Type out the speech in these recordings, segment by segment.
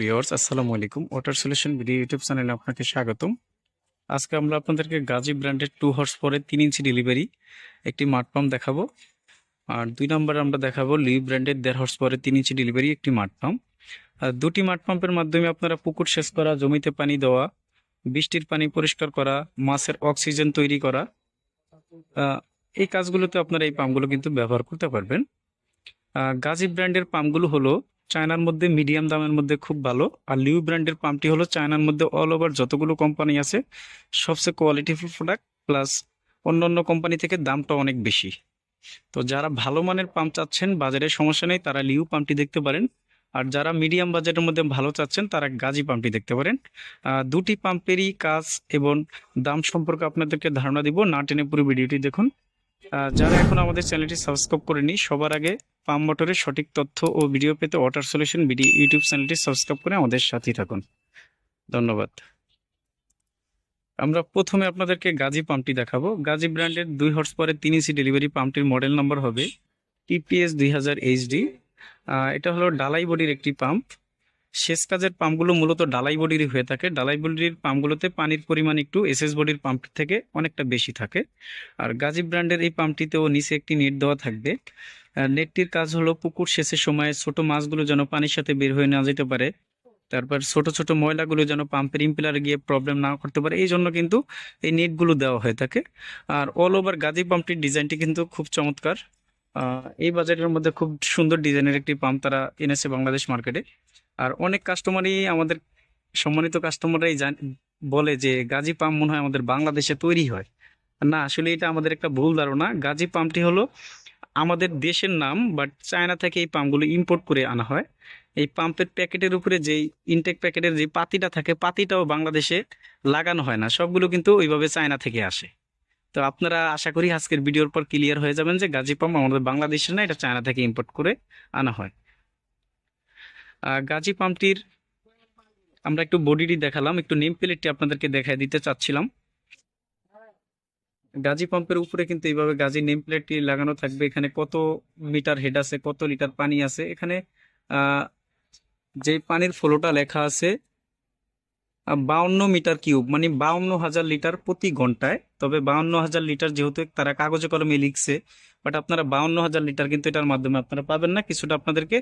Viewers, আসসালামু আলাইকুম। Water solution video YouTube চ্যানেলে আপনাকে স্বাগতম। আজকে আমরা আপনাদেরকে গাজী ব্র্যান্ডের টু হর্স পরে তিন ইঞ্চি ডেলিভারি, একটি মাঠ পাম্প দেখাবো। আর দুই নম্বরে আমরা দেখাবো লিউ ব্র্যান্ডের দেড় হর্স পরে তিন ইঞ্চি ডেলিভারি, একটি মাঠ পাম্প। আর দুটি মাঠ পাম্পের মাধ্যমে আপনারা পুকুর সেচ করা, জমিতে পানি দেওয়া, বৃষ্টির পানি পরিষ্কার করা, মাছের অক্সিজেন তৈরি করা এই কাজগুলোতে আপনারা এই পাম্পগুলো কিন্তু ব্যবহার করতে পারবেন। গাজী ব্র্যান্ডের পাম্পগুলো হলো চায়নার মধ্যে মিডিয়াম দামের মধ্যে খুব ভালো। আর লিউ ব্র্যান্ডের পাম্পটি হলো চায়নার মধ্যে অল ওভার যতগুলো কোম্পানি আছে, সবচেয়ে কোয়ালিটিফুল প্রোডাক্ট প্লাস অন্য অন্য কোম্পানি থেকে দামটা অনেক বেশি। তো যারা ভালো মানের পাম্প চাচ্ছেন, বাজারে সমস্যা নেই, তারা লিউ পাম্পটি দেখতে পারেন। আর যারা মিডিয়াম বাজেটের মধ্যে ভালো চাচ্ছেন, তারা গাজী পাম্পটি দেখতে পারেন। দুটি পাম্পেরই কাজ এবং দাম সম্পর্কে আপনাদেরকে ধারণা দিব, না টেনে পুরো ভিডিওটি দেখুন। যারা এখন আমাদের চ্যানেলটি সাবস্ক্রাইব করেনি, সবার আগে পাম্প মোটরের সঠিক তথ্য ও ভিডিও পেতে ওয়াটার সলিউশন ভিডিও ইউটিউব চ্যানেলটি সাবস্ক্রাইব করে আমাদের সাথেই থাকুন। ধন্যবাদ। আমরা প্রথমে আপনাদেরকে গাজী পাম্পটি দেখাবো। গাজী ব্র্যান্ডের দুই হর্স পরে তিন ইঞ্চি ডেলিভারি পাম্পটির মডেল নম্বর হবে টিপিএস দুই হাজার এইচডি। এটা হলো ডালাই বডির একটি পাম্প। শেষ কাজের পাম্পগুলো মূলত ডালাই বডিরই হয়ে থাকে। ডালাই বডির পাম্পগুলোতে পানির পরিমাণ একটু এসএস বডির পাম্প থেকে অনেকটা বেশি থাকে। আর গাজী ব্র্যান্ডের এই পাম্পটিতেও নিচে একটি নেট দেওয়া থাকবে। নেটটির কাজ হলো পুকুর সেচের সময় ছোট মাছগুলো যেন পানির সাথে বের হয়ে না যেতে পারে। তারপর ছোট ছোট ময়লাগুলো যেন পাম্পের ইম্পিলারে গিয়ে প্রবলেম না করতে পারে। এই জন্য কিন্তু এই নেটগুলো দেওয়া হয়ে থাকে। আর অল ওভার গাজী পাম্পটির ডিজাইনটি কিন্তু খুব চমৎকার। এই বাজেটের মধ্যে খুব সুন্দর ডিজাইনের একটি পাম্প তারা এনেছে বাংলাদেশ মার্কেটে। আর অনেক কাস্টমারই আমাদের, সম্মানিত কাস্টমাররাই বলে যে গাজী পাম্প মনে হয় আমাদের বাংলাদেশে তৈরি হয়। না, আসলে এটা আমাদের একটা ভুল ধারণা। গাজী পাম্পটি হলো আমাদের দেশের নাম বাট চায়না থেকে এই পাম্পগুলো ইম্পোর্ট করে আনা হয়। এই পাম্পের প্যাকেটের উপরে যেই ইনটেক প্যাকেটের যে পাতিটা থাকে, পাতিটাও বাংলাদেশে লাগানো হয় না। সবগুলো কিন্তু ওইভাবে চায়না থেকে আসে। তো আপনারা আশা করি আজকের ভিডিওর পর ক্লিয়ার হয়ে যাবেন যে গাজী পাম্প আমাদের বাংলাদেশের না এটা চায়না থেকে ইম্পোর্ট করে আনা হয়। গাজী পাম্পটির আমরা একটু বডিটি দেখালাম, একটু নেম প্লেটটি আপনাদেরকে দেখাই দিতে চাচ্ছিলাম। গাজী পাম্পের উপরে কিন্তু এইভাবে গাজী নেম প্লেটটি লাগানো থাকবে। এখানে কত মিটার হেড আছে, কত লিটার পানি আছে, এখানে যে পানির ফ্লোটা লেখা আছে বাউন্ন মিটার কিউব মানে বাউন্ন হাজার লিটার প্রতি ঘন্টায়। তবে বাউন্ন হাজার লিটার যেহেতু তারা কাগজে কলমে লিখছে বাট আপনারা বাউন্ন হাজার লিটার কিন্তু এটার মাধ্যমে আপনারা পাবেন না, কিছুটা আপনাদেরকে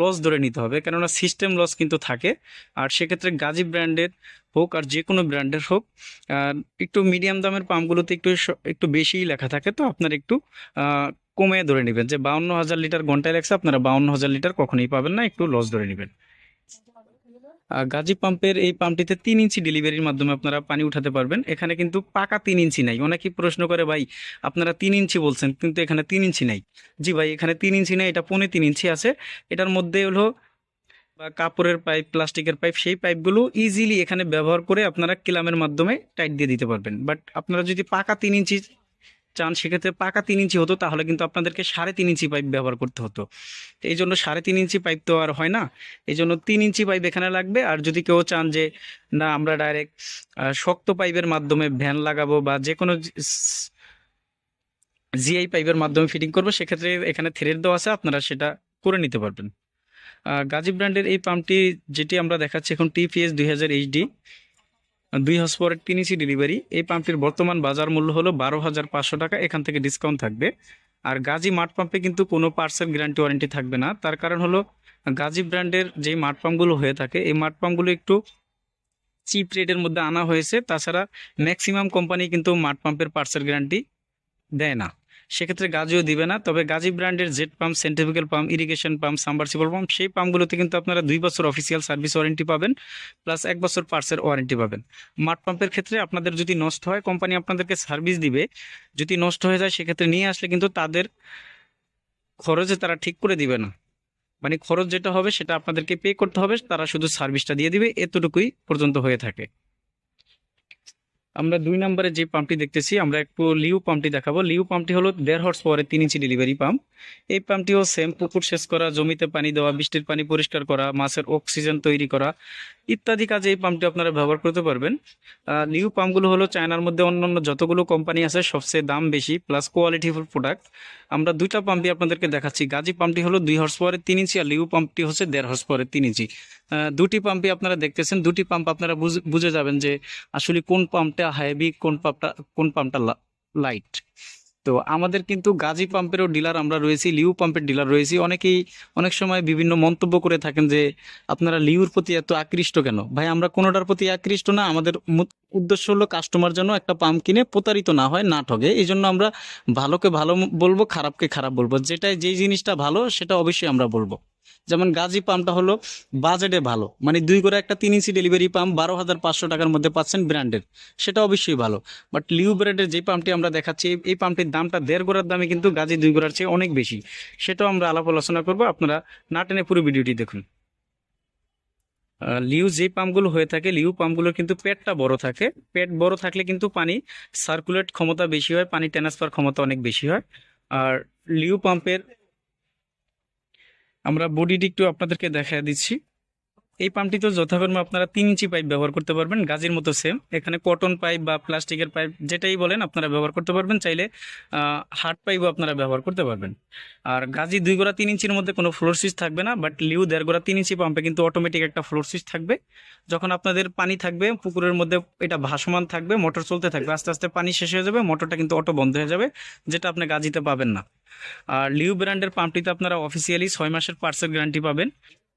লস ধরে নিতে হবে। কেননা সিস্টেম লস কিন্তু থাকে। আর সেক্ষেত্রে গাজী ব্র্যান্ডের হোক আর যে কোনো ব্র্যান্ডের হোক একটু মিডিয়াম দামের পাম্পগুলোতে একটু একটু বেশিই লেখা থাকে, তো আপনারা একটু কমে ধরে নেবেন। যে বাউন্ন হাজার লিটার ঘন্টায় লেখছে, আপনারা বাউন্ন হাজার লিটার কখনোই পাবেন না, একটু লস ধরে নেবেন। গাজী পাম্পের এই পাম্পটিতে তিন ইঞ্চি ডেলিভারির মাধ্যমে আপনারা পানি উঠাতে পারবেন। এখানে কিন্তু পাকা তিন ইঞ্চি নাই। অনেকেই প্রশ্ন করে, ভাই, আপনারা তিন ইঞ্চি বলছেন, কিন্তু এখানে তিন ইঞ্চি নাই। জি ভাই, এখানে তিন ইঞ্চি নাই, এটা পৌনে তিন ইঞ্চি আছে। এটার মধ্যে হলো বা কাপড়ের পাইপ, প্লাস্টিকের পাইপ, সেই পাইপগুলো ইজিলি এখানে ব্যবহার করে আপনারা কিলামের মাধ্যমে টাইট দিয়ে দিতে পারবেন। বাট আপনারা যদি পাকা তিন ইঞ্চি চান, সেক্ষেত্রে পাকা তিন ইঞ্চি হতো, তাহলে কিন্তু আপনাদেরকে সাড়ে তিন ইঞ্চি পাইপ ব্যবহার করতে হতো। তো এই জন্য সাড়ে তিন ইঞ্চি পাইপ তো আর হয় না। এই জন্য তিন ইঞ্চি পাইপ এখানে লাগবে, আর যদি কেউ চান যে, না, আমরা ডাইরেক্ট শক্ত পাইপের মাধ্যমে ভ্যান লাগাবো বা যে কোনো জিআই পাইপের মাধ্যমে ফিটিং করব, সেক্ষেত্রে এখানে থ্রেড দেওয়া আছে, আপনারা সেটা করে নিতে পারবেন। গাজী ব্র্যান্ডের এই পাম্পটি যেটি আমরা দেখাচ্ছি এখন টিপিএস দুই হাজার এইচডি দুই হসপরের তিন ইঞ্চি ডেলিভারি এই পাম্পটির বর্তমান বাজার মূল্য হলো বারো হাজার পাঁচশো টাকা, এখান থেকে ডিসকাউন্ট থাকবে। আর গাজী মাঠ পাম্পে কিন্তু কোনো পার্সেল গ্যারান্টি ওয়ারেন্টি থাকবে না। তার কারণ হলো গাজী ব্র্যান্ডের যে মাঠ পাম্পগুলো হয়ে থাকে, এই মাঠ পাম্পগুলো একটু চিপ রেটের মধ্যে আনা হয়েছে। তাছাড়া ম্যাক্সিমাম কোম্পানি কিন্তু মাঠ পাম্পের পার্সেল গ্যারান্টি দেয় না। সেক্ষেত্রে গাজিও দিবে না। তবে গাজী ব্র্যান্ডের jet pump centrifugal pump, irrigation pump submersible pump, সেই পাম্পগুলোতে কিন্তু আপনারা দুই বছর অফিসিয়াল সার্ভিস ওয়ারেন্টি পাবেন প্লাস এক বছর পার্সের ওয়ারেন্টি পাবেন। মাঠ পাম্পের ক্ষেত্রে আপনাদের যদি নষ্ট হয় কোম্পানি আপনাদেরকে সার্ভিস দিবে। যদি নষ্ট হয়ে যায়, সেক্ষেত্রে নিয়ে আসলে কিন্তু তাদের খরচে তারা ঠিক করে দিবে না। মানে খরচ যেটা হবে, সেটা আপনাদেরকে পে করতে হবে, তারা শুধু সার্ভিসটা দিয়ে দিবে, এতটুকুই পর্যন্ত হয়ে থাকে। আমরা দুই নম্বরে যে পাম্পটি দেখতেছি, আমরা একটু লিউ পাম্পটি দেখাবো। লিউ পাম্পটি হলো দেড় হর্স পরে তিন ইঞ্চি ডেলিভারি পাম্প এই পাম্পটিও সেম পুকুর সেচ করা, জমিতে পানি দেওয়া, বৃষ্টির পানি পরিষ্কার করা, মাছের অক্সিজেন তৈরি করা। ইত্যাদি কাজে এই পাম্পটি আপনারা ব্যবহার করতে পারবেন। নিউ পাম্পগুলো হলো চায়নার মধ্যে অন্যান্য যতগুলো কোম্পানি আছে, সবচেয়ে দাম বেশি প্লাস কোয়ালিটি কোয়ালিটিফুল প্রোডাক্ট আমরা দুইটা পাম্পই আপনাদেরকে দেখাচ্ছি। গাজী পাম্পটি হলো দুই হর্স পাওয়ারের তিন ইঞ্চি আর লিউ পাম্পটি হচ্ছে দেড় হর্স পাওয়ারের তিন ইঞ্চি দুটি পাম্পই আপনারা দেখতেছেন। দুটি পাম্প আপনারা বুঝ- যাবেন যে আসলে কোন পাম্পটা হেভি কোন পাম্পটা কোন পাম্পটা লাইট তো আমাদের কিন্তু গাজী পাম্পেরও ডিলার আমরা রয়েছি, লিউ পাম্পের ডিলার রয়েছি। অনেকেই অনেক সময় বিভিন্ন মন্তব্য করে থাকেন যে, আপনারা লিউর প্রতি এত আকৃষ্ট কেন? ভাই, আমরা কোনোটার প্রতি আকৃষ্ট না, আমাদের উদ্দেশ্য হলো কাস্টমার যেন একটা পাম্প কিনে প্রতারিত না হয়, না ঠকে এই জন্য আমরা ভালোকে ভালো বলব, খারাপকে খারাপ বলব। যেটাই, যেই জিনিসটা ভালো, সেটা অবশ্যই আমরা বলব। যেমন গাজী পাম্পটা হলো বাজেটে ভালো। মানে দুই করে একটা তিন ইঞ্চি ডেলিভারি পাম্প বারো হাজার পাঁচশো টাকার মধ্যে পাচ্ছেন ব্র্যান্ডের। সেটা অবশ্যই ভালো। বাট লিউ ব্র্যান্ডের যে পাম্পটি আমরা দেখাচ্ছি, এই- পাম্পটির দামটা দেড় গোড়ার দামে কিন্তু গাজী দুই গোড়ার চেয়ে অনেক বেশি। সেটাও আমরা আলাপ আলোচনা করব। আপনারা না টেনে পুরো ভিডিওটি দেখুন। লিউ যে পাম্পগুলো হয়ে থাকে, লিউ পাম্পগুলোর কিন্তু পেটটা বড় থাকে। পেট বড় থাকলে কিন্তু পানি সার্কুলেট ক্ষমতা বেশি হয়, পানি ট্রান্সফার ক্ষমতা অনেক বেশি হয়। আর লিউ পাম্পের আমরা বডিটি একটু আপনাদেরকে দেখা দিচ্ছি। এই পাম্পটি তো যথাকর্মে আপনারা তিন ইঞ্চি পাইপ ব্যবহার করতে পারবেন, গাজির মতো সেম এখানে কটন পাইপ বা প্লাস্টিকের পাইপ যেটাই বলেন আপনারা ব্যবহার করতে পারবেন, চাইলে হার্ড পাইপও আপনারা ব্যবহার করতে পারবেন। আর গাজি দুই গোড়া তিন ইঞ্চির মধ্যে কোনো ফ্লোর সুইচ থাকবে না বাট লিউ দেড় গোড়া তিন ইঞ্চি পাম্পে কিন্তু অটোমেটিক একটা ফ্লোর সুইচ থাকবে। যখন আপনাদের পানি থাকবে, পুকুরের মধ্যে এটা ভাসমান থাকবে মোটর চলতে থাকবে, আস্তে আস্তে পানি শেষ হয়ে যাবে মোটরটা কিন্তু অটো বন্ধ হয়ে যাবে, যেটা আপনি গাজিতে পাবেন না। আর লিউ ব্র্যান্ডের পাম্পটিতে আপনারা অফিসিয়ালি ছয় মাসের পার্সেল গ্যারান্টি পাবেন।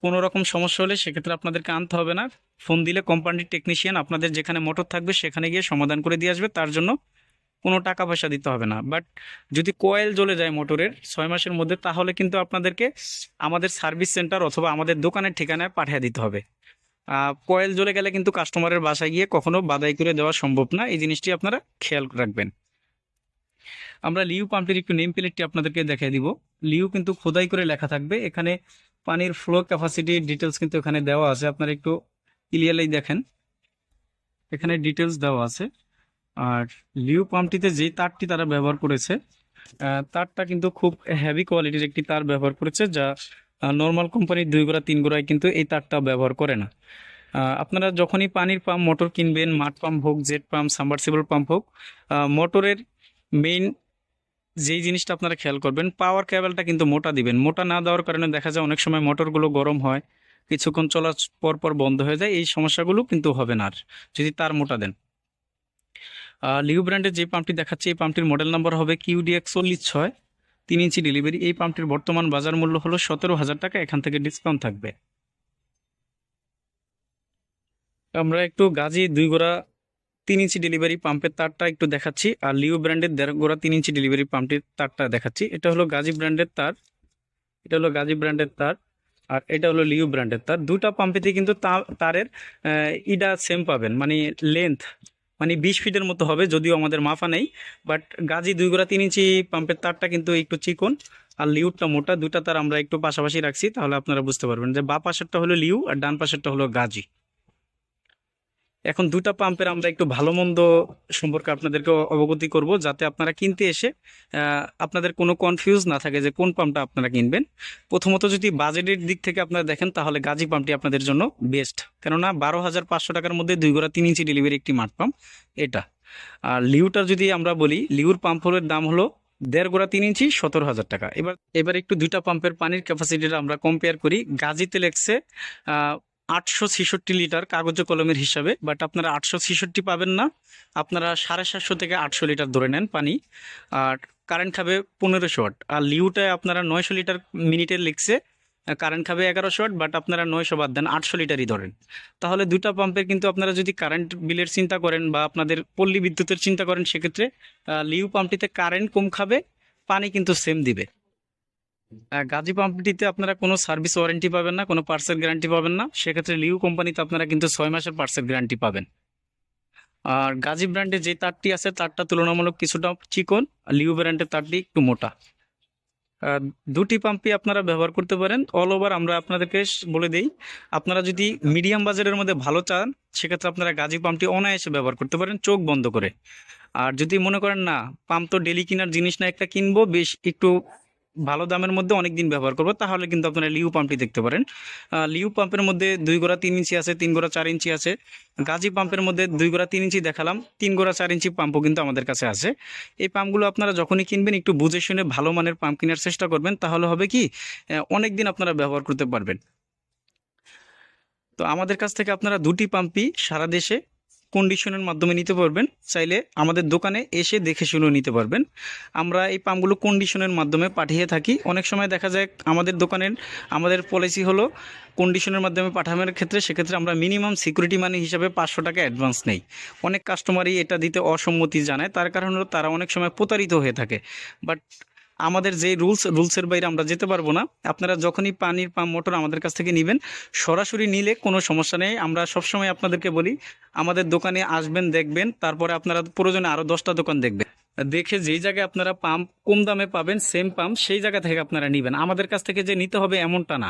কোনো রকম সমস্যা হলে সেক্ষেত্রে আপনাদেরকে আনতে হবে না। ফোন দিলে কোম্পানির টেকনিশিয়ান আপনাদের যেখানে মোটর থাকবে সেখানে গিয়ে সমাধান করে দিয়ে আসবে, তার জন্য কোনো টাকা পয়সা দিতে হবে না। বাট যদি কোয়েল জ্বলে যায় মোটরের ছয় মাসের মধ্যে, তাহলে কিন্তু আপনাদেরকে আমাদের সার্ভিস সেন্টার অথবা আমাদের দোকানের ঠিকানায় পাঠিয়ে দিতে হবে। কোয়েল জ্বলে গেলে কিন্তু কাস্টমারের বাসায় গিয়ে কখনো বাদাই করে দেওয়া সম্ভব না। এই জিনিসটি আপনারা খেয়াল রাখবেন। আমরা লিউ পাম্পের একটু নেম প্লেটটি আপনাদেরকে দেখিয়ে দিব। লিউ কিন্তু খোদাই করে লেখা থাকবে। এখানে পানির ফ্লো ক্যাপাসিটি ডিটেলস কিন্তু এখানে দেওয়া আছে। আপনারা একটু ক্লিয়ারলি দেখেন। এখানে ডিটেলস দেওয়া আছে। আর লিউ পাম্পটিতে যে তারটি তারা ব্যবহার করেছে তারটা কিন্তু খুব হেভি কোয়ালিটির একটি তার ব্যবহার করেছে, যা নর্মাল কোম্পানির দুই গোড়া, তিন গোড়ায় কিন্তু এই তারটা ব্যবহার করে না। আপনারা যখনই পানির পাম্প মোটর কিনবেন, মাঠ পাম্প হোক জেট পাম্প সাবমার্সিবল পাম্প হোক মোটরের মেইন যেই জিনিসটা আপনারা খেয়াল করবেন পাওয়ার কেবলটা কিন্তু মোটা দিবেন। মোটা না দেওয়ার কারণে দেখা যায় অনেক সময় মোটরগুলো গরম হয়, কিছুক্ষণ চলার পর পর বন্ধ হয়ে যায়, এই সমস্যাগুলো কিন্তু হবে না আর, যদি তার মোটা দেন। লিউ ব্র্যান্ডের যে পাম্পটি দেখাচ্ছে, এই পাম্পটির মডেল নাম্বার হবে কিউডি একচল্লিশ ছয়, তিন ইঞ্চি ডেলিভারি এই পাম্পটির বর্তমান বাজার মূল্য হলো সতেরো হাজার টাকা, এখান থেকে ডিসকাউন্ট থাকবে। আমরা একটু গাজী দুই গোড়া তিন ইঞ্চি ডেলিভারি পাম্পের তারটা একটু দেখাচ্ছি, আর লিও ব্র্যান্ডের দেড় গোড়া তিন ইঞ্চি ডেলিভারি পাম্পটির তারটা দেখাচ্ছি। এটা হলো গাজী ব্র্যান্ডের তার, এটা হলো গাজী ব্র্যান্ডের তার, আর এটা হলো লিউ ব্র্যান্ডের তার। দুটা পাম্পেতে কিন্তু তারের ইডা সেম পাবেন মানে লেন্থ মানে বিশ ফিটের মতো হবে, যদিও আমাদের মাফা নেই বাট গাজী দুই গোড়া তিন ইঞ্চি পাম্পের তারটা কিন্তু একটু চিকন, আর লিউটা মোটা, দুটা তার আমরা একটু পাশাপাশি রাখছি, তাহলে আপনারা বুঝতে পারবেন যে বা পাশেরটা হলো লিউ আর ডান পাশেরটা হলো গাজী এখন দুটা পাম্পের আমরা একটু ভালো মন্দ সম্পর্কে আপনাদেরকে অবগতি করব যাতে আপনারা কিনতে এসে আপনাদের কোনো কনফিউজ না থাকে যে কোন পাম্পটা আপনারা কিনবেন। প্রথমত যদি বাজেটের দিক থেকে আপনারা দেখেন, তাহলে গাজী পাম্পটি আপনাদের জন্য বেস্ট কেননা বারো হাজার পাঁচশো টাকার মধ্যে দুই গোড়া তিন ইঞ্চি ডেলিভারি একটি মাঠ পাম্প, এটা। আর লিউটার যদি আমরা বলি, লিউর পাম্পের দাম হলো দেড় গোড়া তিন ইঞ্চি, সতেরো হাজার টাকা। এবার এবার একটু দুইটা পাম্পের পানির ক্যাপাসিটিটা আমরা কম্পেয়ার করি। গাজীতে লেগছে আটশো ছেষট্টি লিটার কাগজে কলমের হিসাবে বাট আপনারা আটশো ছেষট্টি পাবেন না। আপনারা সাড়ে সাতশো থেকে আটশো লিটার ধরে নেন পানি। আর কারেন্ট খাবে পনেরোশো ওয়াট। আর লিউটায় আপনারা নয়শো লিটার মিনিটে লিখছে কারেন্ট খাবে এগারোশো ওয়াট বাট আপনারা নয়শো বাদ দেন, আটশো লিটারই ধরেন। তাহলে দুইটা পাম্পের কিন্তু আপনারা যদি কারেন্ট বিলের চিন্তা করেন বা আপনাদের পল্লী বিদ্যুতের চিন্তা করেন, সেক্ষেত্রে লিউ পাম্পটিতে কারেন্ট কম খাবে, পানি কিন্তু সেম দিবে। গাজী পাম্পটিতে আপনারা কোনো সার্ভিস ওয়ারেন্টি পাবেন না, কোনো পার্সেল গ্যারান্টি পাবেন না। সেক্ষেত্রে লিউ কোম্পানিতে আপনারা কিন্তু ছয় মাসের পার্সেল গ্যারান্টি পাবেন। আর গাজী ব্র্যান্ডের যে তারটি আছে, তারটা তুলনামূলক কিছুটা চিকন, আর লিউ ব্র্যান্ডের তারটি একটু মোটা। দুটি পাম্পই আপনারা ব্যবহার করতে পারেন। অল ওভার আমরা আপনাদেরকে বলে দিই, আপনারা যদি মিডিয়াম বাজারের মধ্যে ভালো চান, সেক্ষেত্রে আপনারা গাজী পাম্পটি অনায়াসে ব্যবহার করতে পারেন, চোখ বন্ধ করে। আর যদি মনে করেন, না, পাম্প তো ডেলি কেনার জিনিস না, একটা কিনবো, বেশ একটু ভালো দামের মধ্যে অনেক দিন ব্যবহার করব, তাহলে কিন্তু আপনারা লিউ পাম্পটি দেখতে পারেন। লিউ পাম্পের মধ্যে দুই গোড়া তিন ইঞ্চি আছে, তিন গোড়া চার ইঞ্চি আছে। গাজি পাম্পের মধ্যে দুই গোড়া তিন ইঞ্চি দেখালাম, তিন গোড়া চার ইঞ্চি পাম্পও কিন্তু আমাদের কাছে আছে। এই পাম্পগুলো আপনারা যখনই কিনবেন, একটু বুঝে শুনে ভালো মানের পাম্প কেনার চেষ্টা করবেন, তাহলে হবে কি অনেক দিন আপনারা ব্যবহার করতে পারবেন। তো আমাদের কাছ থেকে আপনারা দুটি পাম্পই সারা দেশে কন্ডিশনের মাধ্যমে নিতে পারবেন, চাইলে আমাদের দোকানে এসে দেখে শুনে নিতে পারবেন। আমরা এই পাম্পগুলো কন্ডিশনের মাধ্যমে পাঠিয়ে থাকি। অনেক সময় দেখা যায় আমাদের দোকানের, আমাদের পলিসি হলো কন্ডিশনের মাধ্যমে পাঠানোর ক্ষেত্রে সেক্ষেত্রে আমরা মিনিমাম সিকিউরিটি মানি হিসাবে পাঁচশো টাকা অ্যাডভান্স নেই। অনেক কাস্টমারই এটা দিতে অসম্মতি জানায়। তার কারণ হলো তারা অনেক সময় প্রতারিত হয়ে থাকে। বাট আমাদের যে রুলস, রুলসের বাইরে আমরা যেতে পারব না। আপনারা যখনই পানির পাম্প, মোটর আমাদের কাছ থেকে নেবেন, সরাসরি নিলে কোনো সমস্যা নেই। আমরা সবসময় আপনাদেরকে বলি, আমাদের দোকানে আসবেন, দেখবেন, তারপরে আপনারা প্রয়োজনে আরও দশটা দোকান দেখবেন। দেখে যেই জায়গায় আপনারা পাম্প কম দামে পাবেন সেম পাম্প, সেই জায়গা থেকে আপনারা নেবেন। আমাদের কাছ থেকে যে নিতে হবে এমনটা না।